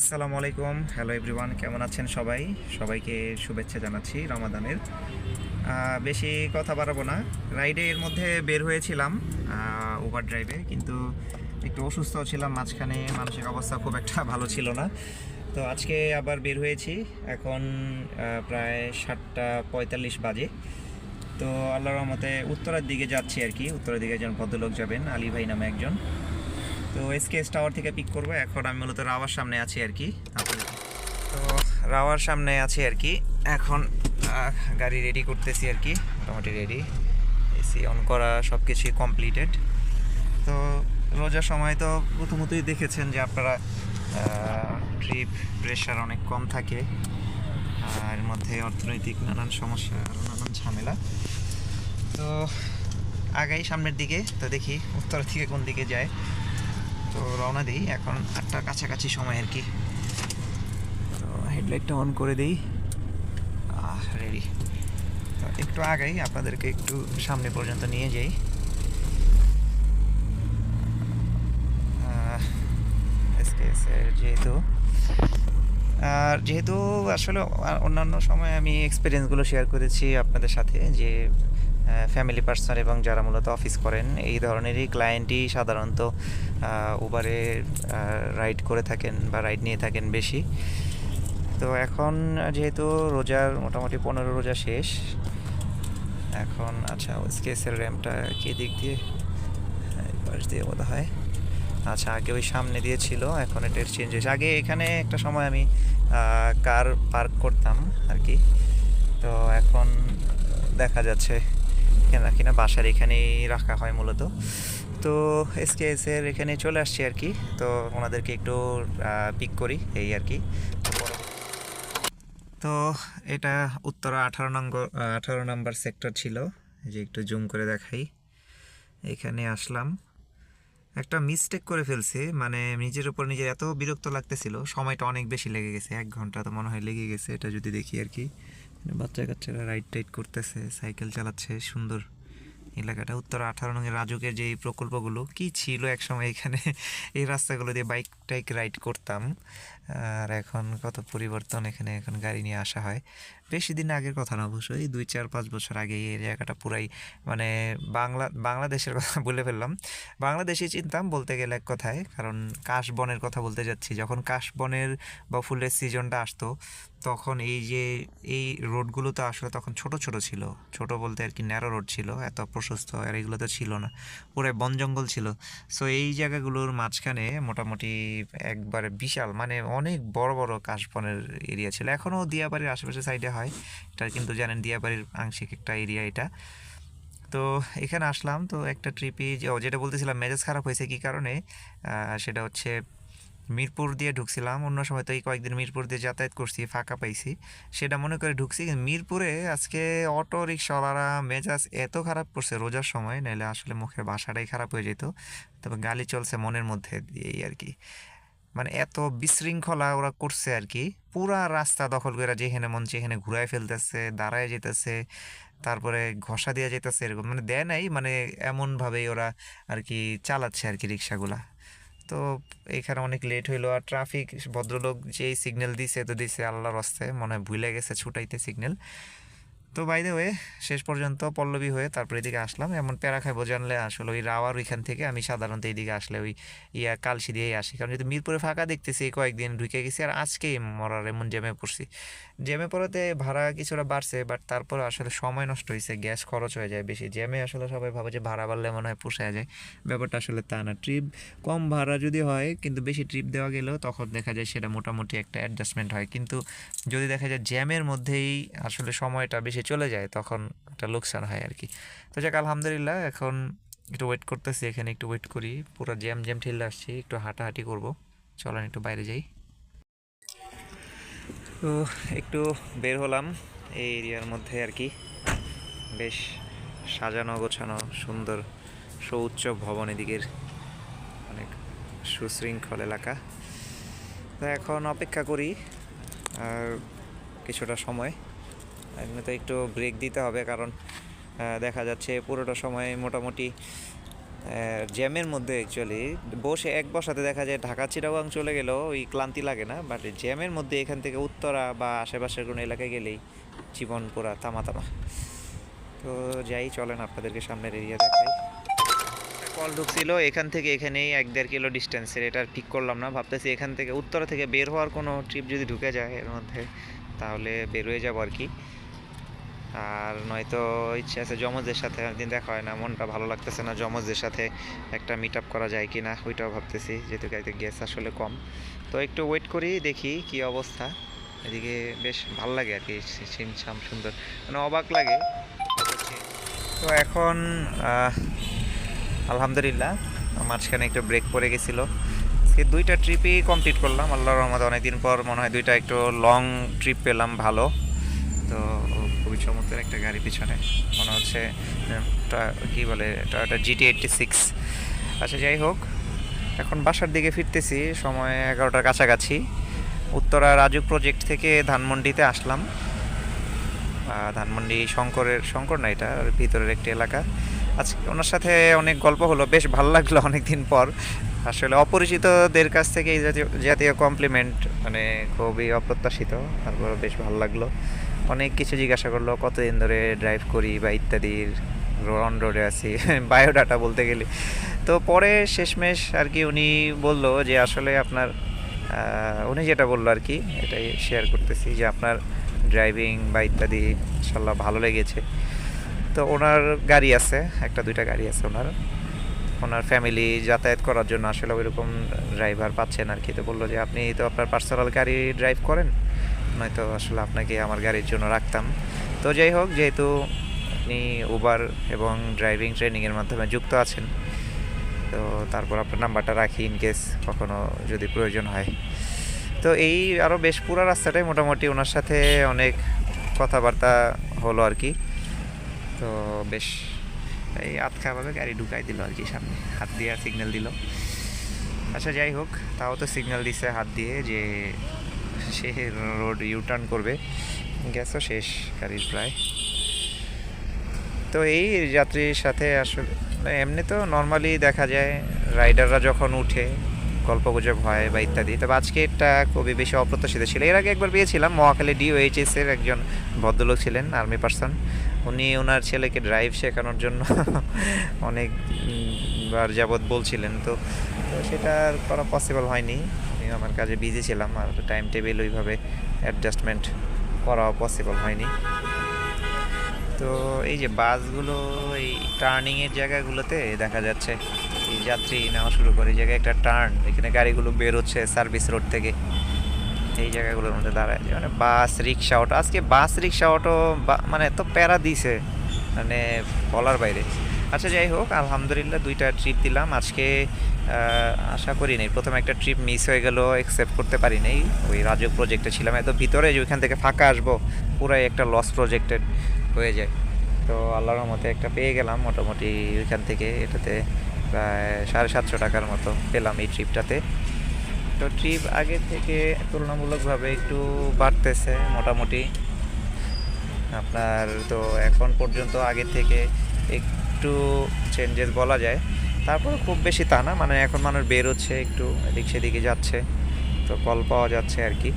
আসসালামু আলাইকুম। Hello everyone কেমন আছেন সবাই? সবাইকে শুভেচ্ছা জানাচ্ছি রমাদানের। বেশি কথা বাড়াবো না। রাইডে এর মধ্যে বের হয়েছিলাম ওভার ড্রাইভে কিন্তু একটু অসুস্থ ছিলাম, মাঝখানে মানসিক অবস্থা খুব একটা ভালো ছিল না। তো আজকে আবার বের হয়েছি, এখন প্রায় সাতটা পঁয়তাল্লিশ বাজে। তো আল্লাহর রহমতে উত্তরার দিকে যাচ্ছি আর কি। উত্তরের দিকে একজন ভদ্রলোক যাবেন, আলী ভাই নামে একজন। তো এসকেএস টাওয়ার থেকে পিক করব। এখন আমি মূলত রাওয়ার সামনে আছি আর কি। তো রাওয়ার সামনে আছি আর কি। এখন গাড়ি রেডি করতেছি আর কি। মোটামুটি রেডি এসি অন করা সব কিছুই কমপ্লিটেড তো রোজার সময় তো প্রথমতই দেখেছেন যে আপনারা ট্রিপ প্রেশার অনেক কম থাকে। আর মধ্যে অর্থনৈতিক নানান সমস্যা আরও নানান ঝামেলা। তো আগাই সামনের দিকে। তো দেখি উত্তর থেকে কোন দিকে যায়। তো রওনা দিই। এখন আটটার কাছাকাছি সময় আর কি। তো হেডলাইটটা অন করে দিই। রেডি তো একটু আগেই আপনাদেরকে একটু সামনে পর্যন্ত নিয়ে যাই। যেহেতু। আর যেহেতু আসলে অন্যান্য সময় আমি এক্সপিরিয়েন্সগুলো শেয়ার করেছি আপনাদের সাথে যে ফ্যামিলি পার্সন এবং যারা মূলত অফিস করেন এই ধরনেরই ক্লায়েন্টই সাধারণত উবারে রাইড করে থাকেন বা রাইড নিয়ে থাকেন বেশি। তো এখন যেহেতু রোজার মোটামুটি পনেরো রোজা শেষ এখন আচ্ছা স্কেসের র্যামটা কে দিক দিয়ে? হ্যাঁ, পাশ দিয়ে বোধ হয়। আচ্ছা আগে ওই সামনে দিয়ে ছিল এখন এটা চেঞ্জ হয়েছে। আগে এখানে একটা সময় আমি কার পার্ক করতাম আর কি। তো এখন দেখা যাচ্ছে। কেনা কিনা বাসার এখানেই রাখা হয় মূলত। তো এসকেএস এর এখানে চলে আসছি আর কি। তো ওনাদেরকে একটু পিক করি এই আর কি। তো এটা উত্তরা আঠারো নম্বর আঠারো নম্বর সেক্টর ছিল। যে একটু জুম করে দেখাই। এখানে আসলাম। একটা মিস্টেক করে ফেলছে। মানে নিজের উপর নিজের এত বিরক্ত লাগতেছিল। সময়টা অনেক বেশি লেগে গেছে। এক ঘণ্টা তো মনে হয় লেগে গেছে। এটা যদি দেখি আর কি। বাচ্চা কাচ্চারা রাইড টাইড করতেছে সাইকেল চালাচ্ছে, সুন্দর এলাকাটা। উত্তর আঠারো নং রাজুকের যে প্রকল্পগুলো, কি ছিল একসময় এখানে? এই রাস্তাগুলো দিয়ে বাইক টাইক রাইড করতাম। আর এখন কত পরিবর্তন এখানে, এখন গাড়ি নিয়ে আসা হয়। বেশি দিন আগের কথা না অবশ্যই। দুই, চার, পাঁচ বছর আগে এই জায়গাটা পুরাই মানে বাংলা, বাংলাদেশের কথা বলে ফেললাম। বাংলাদেশে চিনতাম বলতে গেলে এক কথায়, কারণ কাশবনের কথা বলতে যাচ্ছি। যখন কাশবনের বা ফুলের সিজনটা আসতো, তখন এই যে এই রোডগুলো তো আসলে তখন ছোট ছোট ছিল। ছোট বলতে আর কি ন্যারো রোড ছিল, এত প্রশস্ত আর এগুলো তো ছিল না। পুরো বন জঙ্গল ছিল। সো এই জায়গাগুলোর মাঝখানে মোটামুটি একবারে বিশাল মানে অনেক বড় বড় কাশবনের এরিয়া ছিল। এখনও দিয়াবাড়ির আশেপাশে সাইডে হয়। এটা কিন্তু জানেন দিয়াবাড়ির আংশিক একটা এরিয়া এটা। তো এখানে আসলাম, তো একটা ট্রিপে যে যেটা বলতেছিলাম, মেজাজ খারাপ হয়েছে কি কারণে? সেটা হচ্ছে মিরপুর দিয়ে ঢুকছিলাম, অন্য সময় তো এই কয়েকদিন মিরপুর দিয়ে যাতায়াত করছি, ফাঁকা পাইছি। সেটা মনে করে ঢুকছি, কিন্তু মিরপুরে আজকে অটো রিক্সাওয়ালারা মেজাজ এত খারাপ করছে রোজার সময় নাহলে আসলে মুখের বাসাটাই খারাপ হয়ে যেত। তবে গালি চলছে মনের মধ্যে দিয়েই আর কি। মানে এত বিশৃঙ্খলা ওরা করছে আর কি। পুরা রাস্তা দখল করে যেখানে মন সেখানে ঘুরায় ফেলতেছে, দাঁড়ায় যেতেছে, তারপরে ঘষা দিয়ে যেতেছে এরকম। মানে দেয় নাই মানে এমনভাবেই ওরা আর কি চালাচ্ছে আর কি রিক্সাগুলা তো এখানে অনেক লেট হইল আর ট্রাফিক ভদ্রলোক যেই সিগন্যাল দিছে তো দিছে আল্লাহর রাস্তে মনে হয় ভুলে গেছে, ছুটাইতে সিগন্যাল তো বাইদে হয়ে শেষ পর্যন্ত পল্লবী হয়ে তারপরে এদিকে আসলাম। এমন প্যারা খাইবো জানলে আসলে ওই রাওয়ার ওইখান থেকে আমি সাধারণত এইদিকে আসলে ওই ইয়া কালসি দিয়েই আসি। কারণ যদি মিরপুরে ফাঁকা দেখতেছি, কয়েকদিন ঢুকে গেছি আর আজকেই মরার এমন জ্যামে পড়ছি। জ্যামে পড়াতে ভাড়া কিছুটা বাড়ছে বাট তারপর আসলে সময় নষ্ট হয়েছে গ্যাস খরচ হয়ে যায় বেশি। জ্যামে আসলে সবাই ভাবে যে ভাড়া বাড়লে মনে হয় পোষায় যায়। ব্যাপারটা আসলে তা না। ট্রিপ কম ভাড়া যদি হয়, কিন্তু বেশি ট্রিপ দেওয়া গেলেও তখন দেখা যায় সেটা মোটামুটি একটা অ্যাডজাস্টমেন্ট হয়। কিন্তু যদি দেখা যায় জ্যামের মধ্যেই আসলে সময়টা বেশি চলে যায়, তখন একটা লোকসান হয় আর কি। তো যাক, আলহামদুলিল্লাহ, এখন একটু ওয়েট করতেছি, এখানে একটু ওয়েট করি। পুরো জ্যাম জ্যাম ঠেলে আসছি, একটু হাঁটাহাঁটি করব। চলেন, একটু বাইরে যাই। তো একটু বের হলাম এই এরিয়ার মধ্যে আর কি। বেশ সাজানো গোছানো, সুন্দর, সুউচ্চ ভবন এদিকের অনেক সুশৃঙ্খল এলাকা। তো এখন অপেক্ষা করি, আর কিছুটা সময়। এমনিতে একটু ব্রেক দিতে হবে কারণ দেখা যাচ্ছে পুরোটা সময় মোটামুটি জ্যামের মধ্যে অ্যাকচুয়ালি বসে এক বসাতে দেখা যায় ঢাকা চিটাগাং চলে গেলেও ওই ক্লান্তি লাগে না বাট জ্যামের মধ্যে এখান থেকে উত্তরা বা আশেপাশের কোনো এলাকায় গেলেই জীবন পুরা তামা তামা তো যাই, চলেন আপনাদেরকে সামনের এরিয়া দেখাই। কল ঢুকছিল, এখান থেকে এখানেই এক দেড় কিলো ডিস্টেন্সের এটা ঠিক করলাম না, ভাবতেছি এখান থেকে উত্তরা থেকে বের হওয়ার কোনো ট্রিপ যদি ঢুকে যায় এর মধ্যে, তাহলে বের হয়ে যাব আর কি। আর নয়তো ইচ্ছে আছে জমজদের সাথে একদিন দেখা হয় না। মনটা ভালো লাগতেছে না জমজদের সাথে একটা মিট আপ করা যায় কি না ওইটাও ভাবতেছি যেহেতু গাড়িতে গ্যাস আসলে কম। তো একটু ওয়েট করি, দেখি কি অবস্থা। এদিকে বেশ ভালো লাগে আর কি ছিমছাম সুন্দর। মানে অবাক লাগে। তো এখন আলহামদুলিল্লাহ, মাঝখানে একটু ব্রেক পড়ে গেছিল। আজকে দুইটা ট্রিপই কমপ্লিট করলাম। আল্লাহর রহমতে অনেকদিন পর মনে হয় দুইটা একটু লং ট্রিপ পেলাম ভালো। তো খুবই চমৎকার একটা গাড়ি পিছনে। মনে হচ্ছে কি বলে টয়োটা জিটি এইটটি সিক্স আচ্ছা যাই হোক, এখন বাসার দিকে ফিরতেছি, সময় এগারোটার কাছাকাছি। উত্তরা রাজুক প্রজেক্ট থেকে ধানমন্ডিতে আসলাম। ধানমন্ডি শঙ্করের, শঙ্কর না এটা ভিতরের একটি এলাকা। আজকে ওনার সাথে অনেক গল্প হলো, বেশ ভালো লাগল অনেক দিন পর। আসলে অপরিচিতদের কাছ থেকে এই জাতীয় জাতীয় কমপ্লিমেন্ট মানে খুবই অপ্রত্যাশিত তারপর বেশ ভালো লাগল। অনেক কিছু জিজ্ঞাসা করল, কতদিন ধরে ড্রাইভ করি বা ইত্যাদির অন রোডে আছি বায়োডাটা বলতে গেলে। তো পরে শেষমেশ আর কি উনি বলল যে আসলে আপনার উনি যেটা বলল আর কি, এটাই শেয়ার করতেছি যে আপনার ড্রাইভিং বা ইত্যাদি ইনশাল্লাহ ভালো লেগেছে। তো ওনার গাড়ি আছে, একটা দুইটা গাড়ি আছে ওনার। ওনার ফ্যামিলি যাতায়াত করার জন্য আসলে ওইরকম ড্রাইভার পাচ্ছেন আর কি তো বলল যে, আপনি তো আপনার পার্সোনাল গাড়ি ড্রাইভ করেন, নয়তো আসলে আপনাকে আমার গাড়ির জন্য রাখতাম। তো যাই হোক, যেহেতু আপনি উবার এবং ড্রাইভিং ট্রেনিংয়ের মাধ্যমে যুক্ত আছেন, তো তারপর আপনার নাম্বারটা রাখি ইন কেস কখনো যদি প্রয়োজন হয়। তো এই আরও বেশ পুরো রাস্তাটাই মোটামুটি ওনার সাথে অনেক কথাবার্তা হলো আর কি তো বেশ এই আতখাভাবে গাড়ি ঢুকাই দিল আর কি সামনে। হাত দিয়ে সিগন্যাল দিল। আচ্ছা যাই হোক, তাও তো সিগন্যাল দিছে হাত দিয়ে যে সে রোড ইউটার্ন করবে। গেছো শেষ গাড়ির প্রায়। তো এই যাত্রীর সাথে আসলে মানে এমনি তো নর্মালি দেখা যায় রাইডাররা যখন উঠে, গল্পগুজব হয় বা ইত্যাদি। তবে আজকে এটা খুবই বেশি অপ্রত্যাশিত ছিল। এর আগে একবার পেয়েছিলাম, মহাখালী ডিওএইচএস এর একজন ভদ্রলোক ছিলেন আর্মি পার্সন উনি ওনার ছেলেকে ড্রাইভ শেখানোর জন্য অনেক বার যাবৎ বলছিলেন। তো তো সেটা আর করা পসিবল হয়নি। আমি আমার কাজে বিজি ছিলাম আর টাইম টেবিল ওইভাবে অ্যাডজাস্টমেন্ট করাও পসিবল হয়নি। তো এই যে বাসগুলো, এই টার্নিংয়ের জায়গাগুলোতে দেখা যাচ্ছে, এই যাত্রী নেওয়া শুরু করে, এই জায়গায় একটা টার্ন এখানে গাড়িগুলো বেরোচ্ছে সার্ভিস রোড থেকে। এই জায়গাগুলোর মধ্যে দাঁড়ায়। মানে বাস, রিক্সা, অটো। আজকে বাস, রিক্সা, অটো মানে এত প্যারা দিছে মানে বলার বাইরে। আচ্ছা যাই হোক, আলহামদুলিল্লাহ দুইটা ট্রিপ দিলাম। আজকে আশা করি নাই। প্রথম একটা ট্রিপ মিস হয়ে গেল অ্যাকসেপ্ট করতে পারি নাই। ওই রাজক প্রজেক্টে ছিলাম। এত ভিতরে যে ওইখান থেকে ফাঁকা আসব, পুরাই একটা লস প্রজেক্টেড হয়ে যায়। তো আল্লাহর মতে একটা পেয়ে গেলাম, মোটামুটি ওইখান থেকে এটাতে প্রায় সাড়ে সাতশো টাকার মতো পেলাম এই ট্রিপটাতে তো ট্রিপ আগে থেকে তুলনামূলকভাবে একটু বাড়তেছে মোটামুটি। আপনার তো এখন পর্যন্ত আগে থেকে একটু চেঞ্জেস বলা যায়। তারপরে খুব বেশি তা না মানে এখন মানুষ বের হচ্ছে একটু, এদিক সেদিকে যাচ্ছে, তো কল পাওয়া যাচ্ছে আর কি।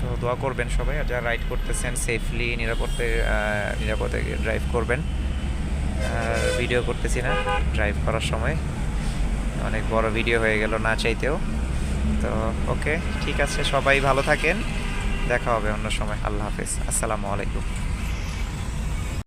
তো দোয়া করবেন সবাই, আর যারা রাইড করতেছেন সেফলি নিরাপদে নিরাপদে ড্রাইভ করবেন। আর ভিডিও করতেছি না ড্রাইভ করার সময়। অনেক বড় ভিডিও হয়ে গেল না চাইতেও। তো ওকে ঠিক আছে, সবাই ভালো থাকেন। দেখা হবে অন্য সময়। আল্লাহ হাফেজ। আসসালামু আলাইকুম।